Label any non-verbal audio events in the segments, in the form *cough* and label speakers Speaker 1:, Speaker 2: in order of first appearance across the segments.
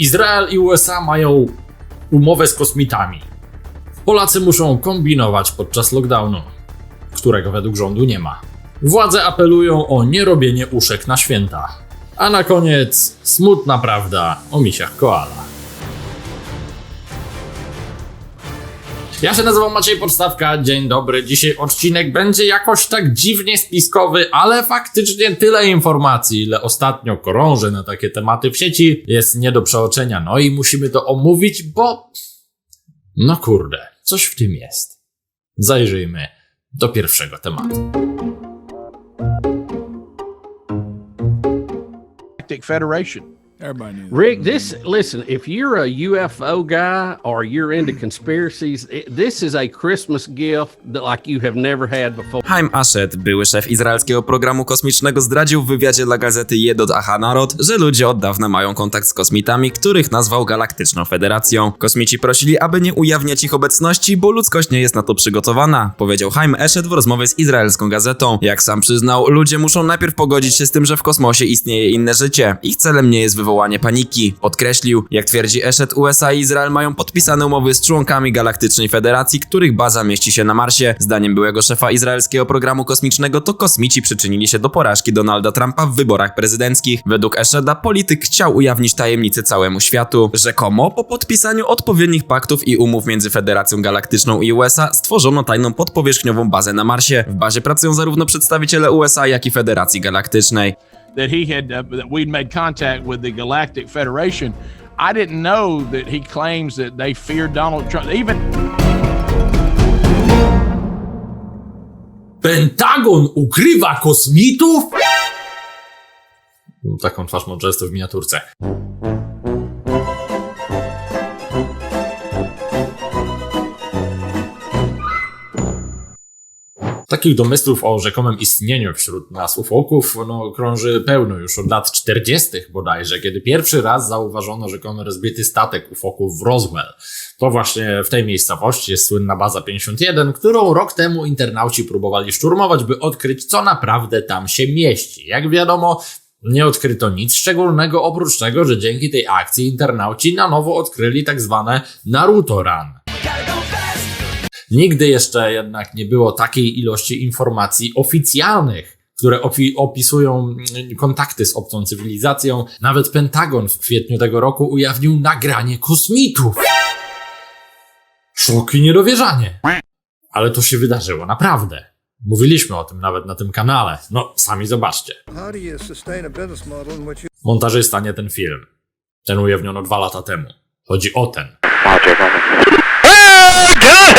Speaker 1: Izrael i USA mają umowę z kosmitami. Polacy muszą kombinować podczas lockdownu, którego według rządu nie ma. Władze apelują o nierobienie uszek na święta. A na koniec smutna prawda o misiach koala. Ja się nazywam Maciej Podstawka, dzień dobry. Dzisiaj odcinek będzie jakoś tak dziwnie spiskowy, ale faktycznie tyle informacji, ile ostatnio krąży na takie tematy w sieci, jest nie do przeoczenia. No i musimy to omówić, bo... No kurde, coś w tym jest. Zajrzyjmy do pierwszego tematu.
Speaker 2: Federation.
Speaker 3: Everybody knew. that.
Speaker 4: Rick, this listen. If you're a UFO guy or you're into conspiracies, it, this is a Christmas gift that like you have never had before.
Speaker 5: Haim Ashed, były szef izraelskiego programu kosmicznego, zdradził w wywiadzie dla gazety Jedot Ahanarod, że ludzie od dawna mają kontakt z kosmitami, których nazwał Galaktyczną Federacją. Kosmici prosili, aby nie ujawniać ich obecności, bo ludzkość nie jest na to przygotowana, powiedział Haim Eshed w rozmowie z izraelską gazetą. Jak sam przyznał, ludzie muszą najpierw pogodzić się z tym, że w kosmosie istnieje inne życie. Ich celem nie jest wywołanie paniki. Podkreślił, jak twierdzi Eshed, USA i Izrael mają podpisane umowy z członkami Galaktycznej Federacji, których baza mieści się na Marsie. Zdaniem byłego szefa izraelskiego programu kosmicznego to kosmici przyczynili się do porażki Donalda Trumpa w wyborach prezydenckich. Według Esheda polityk chciał ujawnić tajemnice całemu światu. Rzekomo po podpisaniu odpowiednich paktów i umów między Federacją Galaktyczną i USA stworzono tajną podpowierzchniową bazę na Marsie. W bazie pracują zarówno przedstawiciele USA, jak i Federacji Galaktycznej.
Speaker 2: That he had, uh, that we'd made contact with the Galactic Federation. I didn't know that he claims that they feared Donald Trump. Even
Speaker 1: Pentagon ukrywa kosmitów? Taką twarz mam w miniaturce. Takich domysłów o rzekomym istnieniu wśród nas ufoków no, krąży pełno już od lat 40. bodajże, kiedy pierwszy raz zauważono rzekomy rozbity statek ufoków w Roswell. To właśnie w tej miejscowości jest słynna baza 51, którą rok temu internauci próbowali szturmować, by odkryć, co naprawdę tam się mieści. Jak wiadomo, nie odkryto nic szczególnego oprócz tego, że dzięki tej akcji internauci na nowo odkryli tak zwane Naruto Run. Nigdy jeszcze jednak nie było takiej ilości informacji oficjalnych, które opi- opisują mm, kontakty z obcą cywilizacją. Nawet Pentagon w kwietniu tego roku ujawnił nagranie kosmitów. Szok i niedowierzanie. Ale to się wydarzyło naprawdę. Mówiliśmy o tym nawet na tym kanale. No, sami zobaczcie. Montażysta, nie ten film. Ten ujawniono dwa lata temu. Chodzi o ten. *laughs*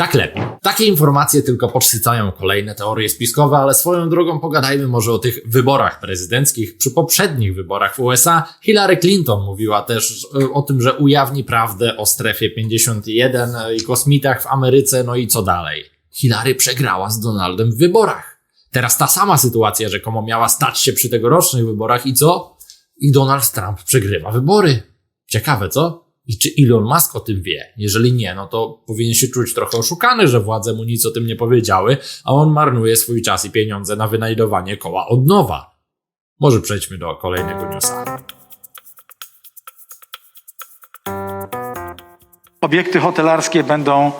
Speaker 1: Tak lepiej. Takie informacje tylko podsycają kolejne teorie spiskowe, ale swoją drogą pogadajmy może o tych wyborach prezydenckich. Przy poprzednich wyborach w USA Hillary Clinton mówiła też e, o tym, że ujawni prawdę o strefie 51 i kosmitach w Ameryce, no i co dalej. Hillary przegrała z Donaldem w wyborach. Teraz ta sama sytuacja rzekomo miała stać się przy tegorocznych wyborach i co? I Donald Trump przegrywa wybory. Ciekawe, co? I czy Elon Musk o tym wie? Jeżeli nie, no to powinien się czuć trochę oszukany, że władze mu nic o tym nie powiedziały, a on marnuje swój czas i pieniądze na wynajdowanie koła od nowa. Może przejdźmy do kolejnego newsa.
Speaker 6: Obiekty hotelarskie będą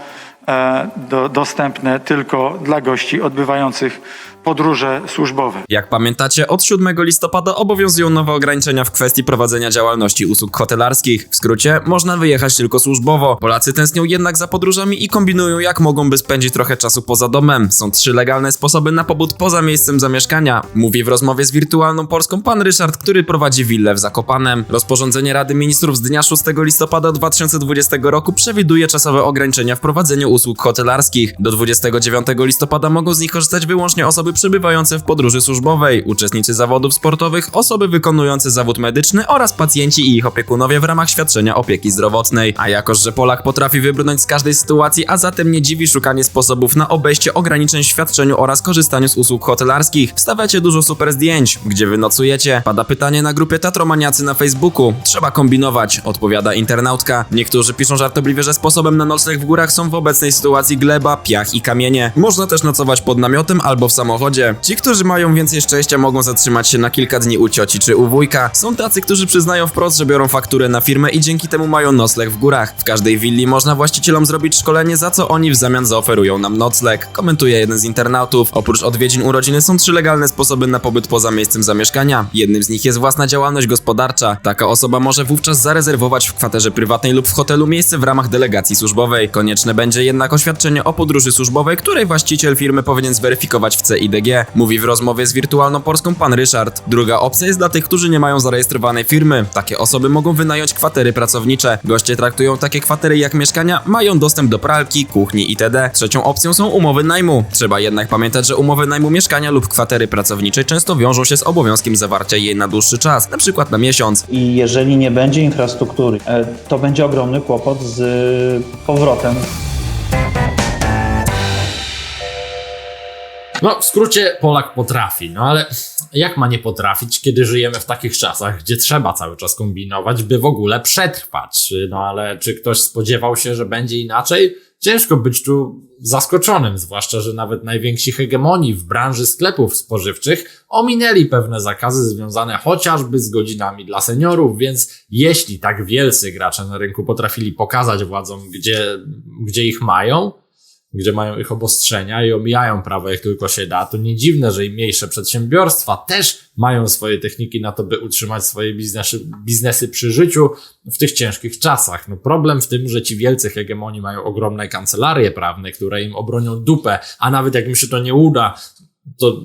Speaker 6: e, do, dostępne tylko dla gości odbywających podróże służbowe.
Speaker 5: Jak pamiętacie, od 7 listopada obowiązują nowe ograniczenia w kwestii prowadzenia działalności usług hotelarskich. W skrócie, można wyjechać tylko służbowo. Polacy tęsknią jednak za podróżami i kombinują jak mogą, by spędzić trochę czasu poza domem. Są trzy legalne sposoby na pobyt poza miejscem zamieszkania. Mówi w rozmowie z wirtualną Polską pan Ryszard, który prowadzi willę w Zakopanem. Rozporządzenie Rady Ministrów z dnia 6 listopada 2020 roku przewiduje czasowe ograniczenia w prowadzeniu usług hotelarskich. Do 29 listopada mogą z nich korzystać wyłącznie osoby przebywające w podróży służbowej, uczestnicy zawodów sportowych, osoby wykonujące zawód medyczny oraz pacjenci i ich opiekunowie w ramach świadczenia opieki zdrowotnej. A jakoż, że Polak potrafi wybrnąć z każdej sytuacji, a zatem nie dziwi szukanie sposobów na obejście ograniczeń w świadczeniu oraz korzystaniu z usług hotelarskich. Wstawiacie dużo super zdjęć. Gdzie wy nocujecie? Pada pytanie na grupie Tatromaniacy na Facebooku. Trzeba kombinować, odpowiada internautka. Niektórzy piszą żartobliwie, że sposobem na nocleg w górach są w obecnej sytuacji gleba, piach i kamienie. Można też nocować pod namiotem albo w samochodzie samochodzie. Ci, którzy mają więcej szczęścia, mogą zatrzymać się na kilka dni u cioci czy u wujka. Są tacy, którzy przyznają wprost, że biorą fakturę na firmę i dzięki temu mają nocleg w górach. W każdej willi można właścicielom zrobić szkolenie, za co oni w zamian zaoferują nam nocleg. Komentuje jeden z internautów. Oprócz odwiedzin urodziny są trzy legalne sposoby na pobyt poza miejscem zamieszkania. Jednym z nich jest własna działalność gospodarcza. Taka osoba może wówczas zarezerwować w kwaterze prywatnej lub w hotelu miejsce w ramach delegacji służbowej. Konieczne będzie jednak oświadczenie o podróży służbowej, której właściciel firmy powinien zweryfikować w CIDG. Mówi w rozmowie z Wirtualną Polską pan Ryszard. Druga opcja jest dla tych, którzy nie mają zarejestrowanej firmy. Takie osoby mogą wynająć kwatery pracownicze. Goście traktują takie kwatery jak mieszkania, mają dostęp do pralki, kuchni itd. Trzecią opcją są umowy najmu. Trzeba jednak pamiętać, że umowy najmu mieszkania lub kwatery pracowniczej często wiążą się z obowiązkiem zawarcia jej na dłuższy czas, przykład na miesiąc.
Speaker 3: I jeżeli nie będzie infrastruktury, e, to będzie ogromny kłopot z powrotem
Speaker 1: No, w skrócie Polak potrafi, no ale jak ma nie potrafić, kiedy żyjemy w takich czasach, gdzie trzeba cały czas kombinować, by w ogóle przetrwać? No ale czy ktoś spodziewał się, że będzie inaczej? Ciężko być tu zaskoczonym, zwłaszcza, że nawet najwięksi hegemonii w branży sklepów spożywczych ominęli pewne zakazy związane chociażby z godzinami dla seniorów, więc jeśli tak wielcy gracze na rynku potrafili pokazać władzom, gdzie, gdzie ich mają, gdzie mają ich obostrzenia i omijają prawo jak tylko się da, to nie dziwne, że i mniejsze przedsiębiorstwa też mają swoje techniki na to, by utrzymać swoje biznesy, biznesy przy życiu w tych ciężkich czasach. No problem w tym, że ci wielcy hegemonii mają ogromne kancelarie prawne, które im obronią dupę, a nawet jak im się to nie uda, to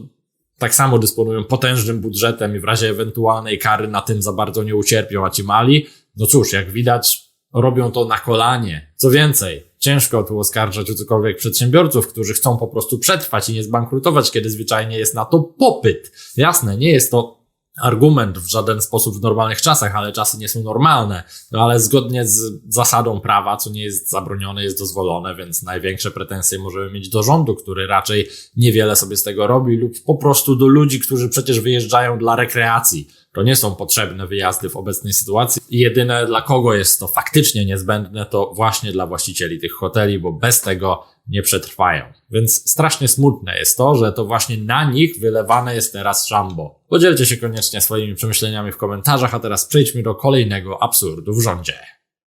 Speaker 1: tak samo dysponują potężnym budżetem i w razie ewentualnej kary na tym za bardzo nie ucierpią, a ci mali, no cóż, jak widać, robią to na kolanie. Co więcej, ciężko tu oskarżać o cokolwiek przedsiębiorców, którzy chcą po prostu przetrwać i nie zbankrutować, kiedy zwyczajnie jest na to popyt. Jasne, nie jest to argument w żaden sposób w normalnych czasach, ale czasy nie są normalne. No ale zgodnie z zasadą prawa, co nie jest zabronione, jest dozwolone, więc największe pretensje możemy mieć do rządu, który raczej niewiele sobie z tego robi, lub po prostu do ludzi, którzy przecież wyjeżdżają dla rekreacji. To nie są potrzebne wyjazdy w obecnej sytuacji. Jedyne dla kogo jest to faktycznie niezbędne, to właśnie dla właścicieli tych hoteli, bo bez tego nie przetrwają. Więc strasznie smutne jest to, że to właśnie na nich wylewane jest teraz szambo. Podzielcie się koniecznie swoimi przemyśleniami w komentarzach, a teraz przejdźmy do kolejnego absurdu w rządzie.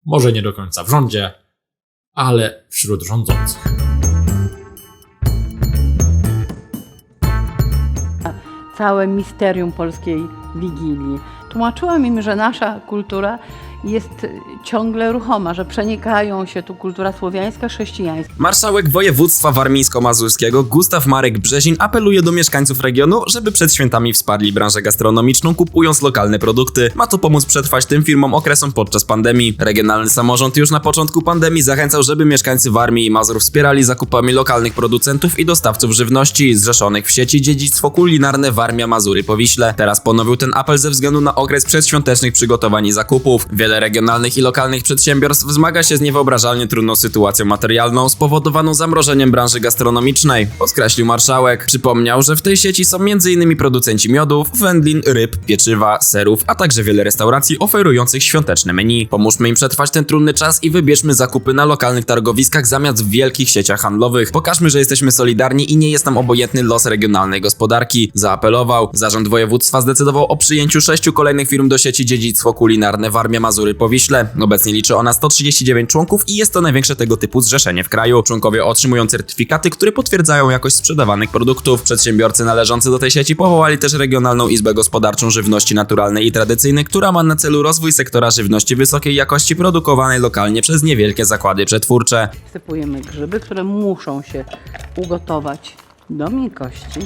Speaker 1: Może nie do końca w rządzie, ale wśród rządzących.
Speaker 7: całe misterium polskiej Wigilii. Tłumaczyłam im, że nasza kultura jest ciągle ruchoma, że przenikają się tu kultura słowiańska, chrześcijańska.
Speaker 5: Marszałek województwa warmińsko-mazurskiego Gustaw Marek Brzezin apeluje do mieszkańców regionu, żeby przed świętami wsparli branżę gastronomiczną kupując lokalne produkty. Ma to pomóc przetrwać tym firmom okresom podczas pandemii. Regionalny samorząd już na początku pandemii zachęcał, żeby mieszkańcy Warmii i Mazur wspierali zakupami lokalnych producentów i dostawców żywności zrzeszonych w sieci Dziedzictwo Kulinarne Warmia Mazury po Wiśle. Teraz ponowił ten apel ze względu na okres przedświątecznych przygotowań i zakupów. Wiele regionalnych i lokalnych przedsiębiorstw zmaga się z niewyobrażalnie trudną sytuacją materialną spowodowaną zamrożeniem branży gastronomicznej, podkreślił marszałek. Przypomniał, że w tej sieci są m.in. producenci miodów, wędlin, ryb, pieczywa, serów, a także wiele restauracji oferujących świąteczne menu. Pomóżmy im przetrwać ten trudny czas i wybierzmy zakupy na lokalnych targowiskach zamiast w wielkich sieciach handlowych. Pokażmy, że jesteśmy solidarni i nie jest nam obojętny los regionalnej gospodarki, zaapelował. Zarząd województwa zdecydował o przyjęciu sześciu kolejnych firm do sieci Dziedzictwo Kulinarne Warmia Mazury po Wiśle. Obecnie liczy ona 139 członków i jest to największe tego typu zrzeszenie w kraju. Członkowie otrzymują certyfikaty, które potwierdzają jakość sprzedawanych produktów. Przedsiębiorcy należący do tej sieci powołali też Regionalną Izbę Gospodarczą Żywności Naturalnej i Tradycyjnej, która ma na celu rozwój sektora żywności wysokiej jakości produkowanej lokalnie przez niewielkie zakłady przetwórcze.
Speaker 7: Sypujemy grzyby, które muszą się ugotować do miękkości.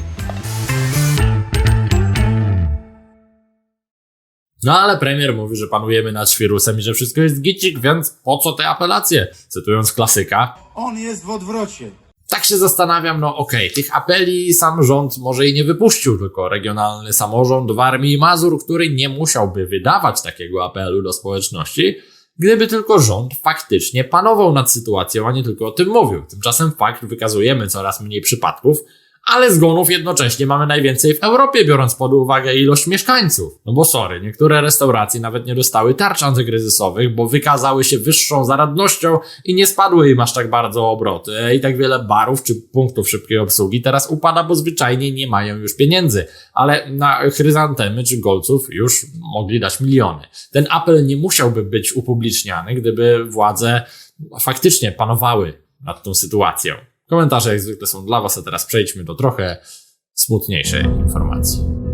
Speaker 1: No ale premier mówi, że panujemy nad świrusem i że wszystko jest gicik, więc po co te apelacje? Cytując klasyka.
Speaker 8: On jest w odwrocie.
Speaker 1: Tak się zastanawiam, no okej, tych apeli sam rząd może i nie wypuścił, tylko regionalny samorząd Warmii i Mazur, który nie musiałby wydawać takiego apelu do społeczności, gdyby tylko rząd faktycznie panował nad sytuacją, a nie tylko o tym mówił. Tymczasem fakt wykazujemy coraz mniej przypadków, ale zgonów jednocześnie mamy najwięcej w Europie, biorąc pod uwagę ilość mieszkańców. No bo sorry, niektóre restauracje nawet nie dostały tarcz antykryzysowych, bo wykazały się wyższą zaradnością i nie spadły im aż tak bardzo obroty. I tak wiele barów czy punktów szybkiej obsługi teraz upada, bo zwyczajnie nie mają już pieniędzy. Ale na chryzantemy czy golców już mogli dać miliony. Ten apel nie musiałby być upubliczniany, gdyby władze faktycznie panowały nad tą sytuacją. Komentarze jak zwykle są dla Was, a teraz przejdźmy do trochę smutniejszej informacji.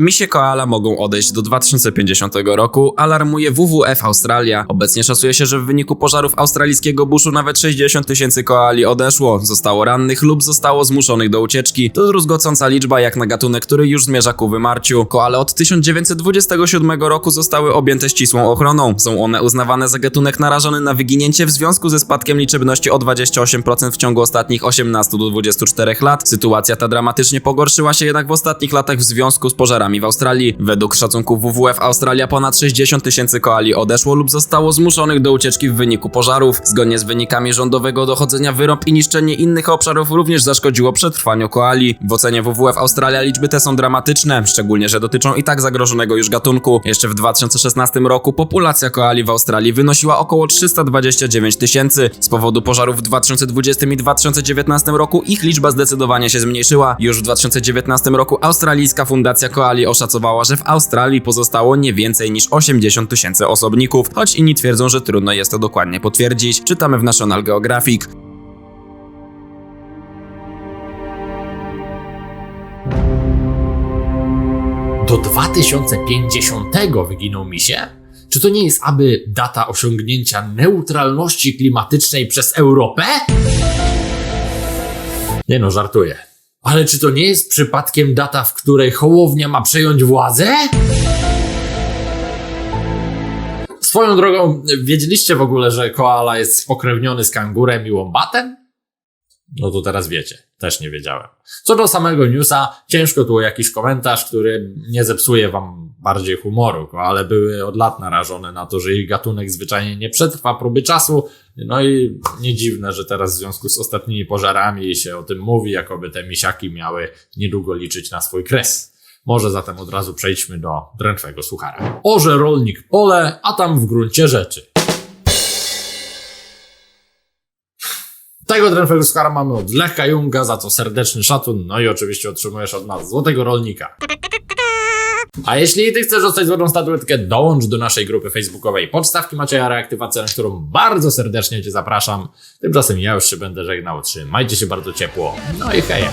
Speaker 5: Misie koala mogą odejść do 2050 roku, alarmuje WWF Australia. Obecnie szacuje się, że w wyniku pożarów australijskiego buszu nawet 60 tysięcy koali odeszło, zostało rannych lub zostało zmuszonych do ucieczki. To druzgocąca liczba jak na gatunek, który już zmierza ku wymarciu. Koale od 1927 roku zostały objęte ścisłą ochroną. Są one uznawane za gatunek narażony na wyginięcie w związku ze spadkiem liczebności o 28% w ciągu ostatnich 18 do 24 lat. Sytuacja ta dramatycznie pogorszyła się jednak w ostatnich latach w związku z pożarami w Australii. Według szacunków WWF Australia ponad 60 tysięcy koali odeszło lub zostało zmuszonych do ucieczki w wyniku pożarów. Zgodnie z wynikami rządowego dochodzenia wyrąb i niszczenie innych obszarów również zaszkodziło przetrwaniu koali. W ocenie WWF Australia liczby te są dramatyczne, szczególnie, że dotyczą i tak zagrożonego już gatunku. Jeszcze w 2016 roku populacja koali w Australii wynosiła około 329 tysięcy. Z powodu pożarów w 2020 i 2019 roku ich liczba zdecydowanie się zmniejszyła. Już w 2019 roku Australijska Fundacja Koali oszacowała, że w Australii pozostało nie więcej niż 80 tysięcy osobników, choć inni twierdzą, że trudno jest to dokładnie potwierdzić. Czytamy w National Geographic.
Speaker 1: Do 2050 wyginą misie? Czy to nie jest aby data osiągnięcia neutralności klimatycznej przez Europę? Nie no, żartuję. Ale czy to nie jest przypadkiem data, w której Hołownia ma przejąć władzę? Swoją drogą, wiedzieliście w ogóle, że koala jest spokrewniony z kangurem i łombatem? No to teraz wiecie. Też nie wiedziałem. Co do samego newsa, ciężko tu jakiś komentarz, który nie zepsuje wam bardziej humoru, ale były od lat narażone na to, że ich gatunek zwyczajnie nie przetrwa próby czasu. No i nie dziwne, że teraz w związku z ostatnimi pożarami się o tym mówi, jakoby te misiaki miały niedługo liczyć na swój kres. Może zatem od razu przejdźmy do drętwego suchara. Orze rolnik pole, a tam w gruncie rzeczy. Tego drętwego suchara mamy od Lecha Junga, za co serdeczny szacun, no i oczywiście otrzymujesz od nas złotego rolnika. A jeśli ty chcesz dostać złotą statuetkę, dołącz do naszej grupy facebookowej Podstawki Macieja Reaktywacja, na którą bardzo serdecznie cię zapraszam. Tymczasem ja już się będę żegnał. Trzymajcie się bardzo ciepło. No i hej.